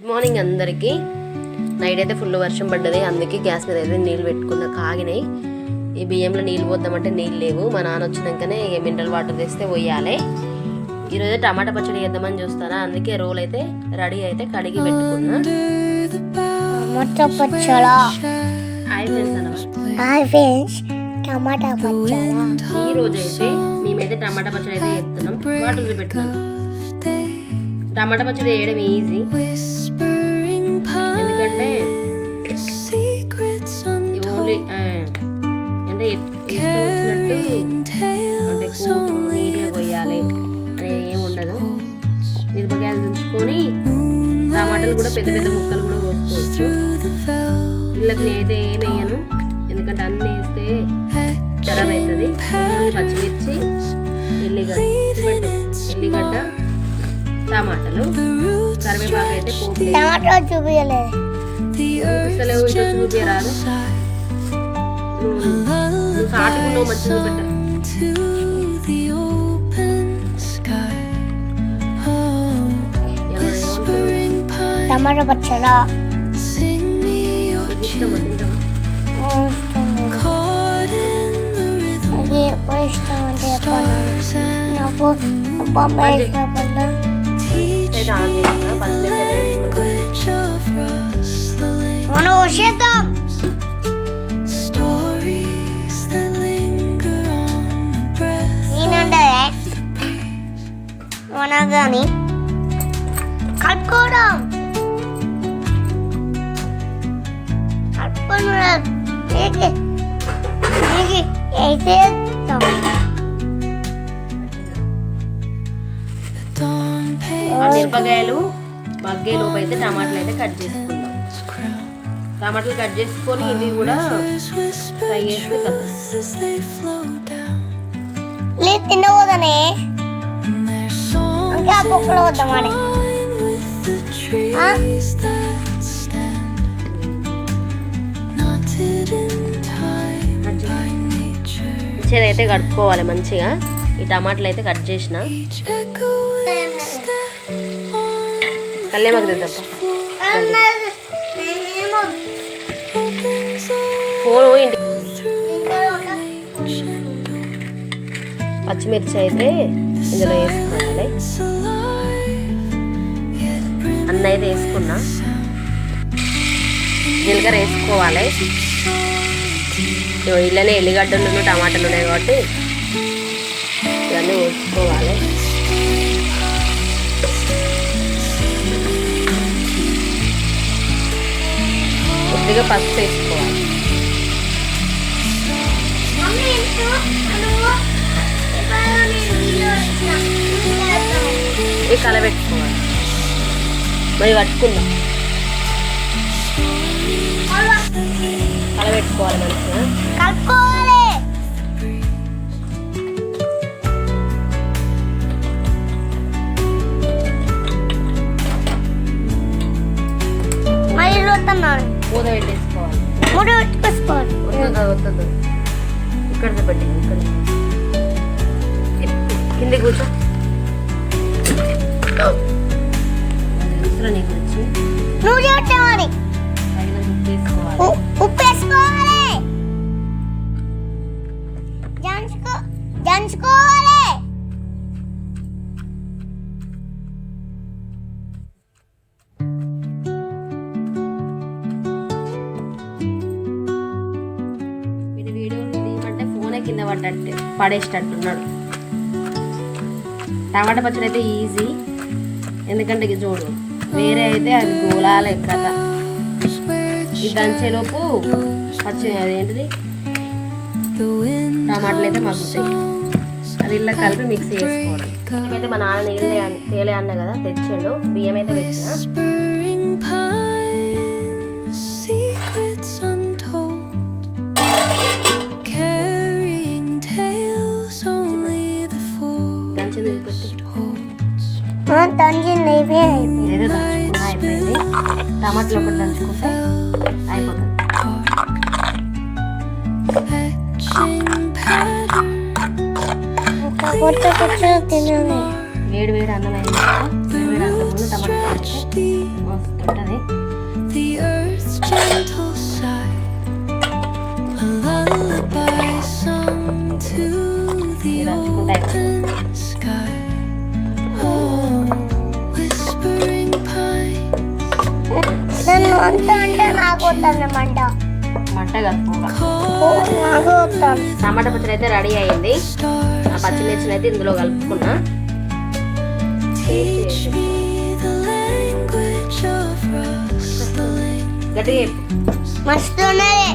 Good morning అందరికీ. Night అయితే full వర్షం పడ్డది. అందుకే గ్యాస్ మీద అయితే నీళ్ళు పెట్టుకున్న కాగినాయి ఈ బియ్యంలో నీళ్ళు పోద్దామంటే నీళ్ళు లేవు. మా నాన్న వచ్చినాకనే మినరల్ వాటర్ తెస్తే పోయాలి. ఈరోజు టమాటా పచ్చడి చేద్దామని చూస్తారా అందుకే రోల్ అయితే రెడీ అయితే కడిగి పెట్టుకున్నా. ఈ రోజు అయితే మేమైతే టమాటా పచ్చడి అయితే చేస్తున్నాం. వాటర్ పెట్టుకున్నాం టమాటా పచ్చడి వేయడం ఈజీ. ఎందుకంటే ఓన్లీ అంటే వచ్చినట్టు అంటే నీట్గా కొయ్యాలి అని ఏం ఉండదు. మిరపకాయలు తుంచుకొని టమాటాలు కూడా పెద్ద పెద్ద ముక్కలు కూడా కోసుకోవచ్చు వీళ్ళకి నేనైతే ఏం వేయను ఎందుకంటే అన్నీ వేస్తే ఖరాబ్ అవుతుంది. పచ్చిమిర్చి ఎల్లిగడ్డ ఎల్లిగడ్డ టమాటాలు కరివేపాకు అయితే టమాటా చూపించలేదు చూపిస్తలేవు చూపించరాదు సాటుకున్నావు టమాటా పచ్చడా. ఇష్టం అంటే నాకు బొమ్మ ఇష్టపడ్డా Onu uşadım. Onagani Kalpkodam Kalpkodam Peki Peki Eğitim ఆ మిరపకాయలు మగ్గే లోపు అయితే టమాటాలు అయితే కట్ చేసుకుందాం. టమాటాలు కట్ చేసుకొని ఇవి కూడా ఫ్రై చేస్తే కదా లేదు తినబోదనే ఇంకా కుక్కలు వద్దాం అని. మంచిగా. అయితే కడుక్కోవాలి మంచిగా. ఈ టమాటాలు అయితే కట్ చేసిన. ಅಲ್ಲೇ ಮಗದಪ್ಪ ఫోన్ ఇంటి పచ్చిమిర్చి అయితే ఇందులో వేసుకోవాలి. అన్న అయితే వేసుకున్నా. జీలకర్ర వేసుకోవాలి. ఇగో ఇళ్ళనే ఎల్లిగడ్డలు టమాటాలు ఉన్నాయి కాబట్టి ఇవన్నీ వేసుకోవాలి కొద్దిగా పసుపు వేసుకోవాలి. ఇవి కలబెట్టుకోవాలి మరి కట్టుకుందాం. కలబెట్టుకోవాలి మంచిగా. కలుపుకోవాలి మరి వస్తున్నాను మూత పెట్టేసుకోవాలి మూడు పెట్టుకోవాలి వద్దు వద్దు ఇక్కడ పెట్టి ఇక్కడ కింద కూర్చో ఇసురా నీకు వచ్చి నువ్వు ఉప్పు వేసుకోవాలి కింద పడ్డట్టు పడేసేటట్టున్నాడు. టమాటా పచ్చడి అయితే ఈజీ. ఎందుకంటే ఇది చూడు వేరే అయితే అది గోలాలే కథ. ఈ దంచేలోపు పచ్చి అదేంటిది? టమాటాలు అయితే మగ్గుతాయి. అది ఇలా కలిపి మిక్స్ చేసుకోవాలి. అయితే మా నాన్న నీళ్ళే తేలే అన్న కదా తెచ్చిండు. బియ్యం అయితే తెచ్చిన పెట్టి అయిపోయి అయిపోయింది ఏదో దంచుకున్నా అయిపోయింది. టమాటాలు ఒకటి దంచుకుంటే అయిపోతుంది. వేడి వేడి అన్నం అయిన వేడి అన్నం టమాటా ఉంటుంది. అంటే నాకు మంట నాకు టమాటా పచ్చడి అయితే రెడీ అయింది. ఆ పచ్చిమిర్చిని అయితే ఇందులో కలుపుకున్నా. గట్టిగా. మస్తు ఉన్నది.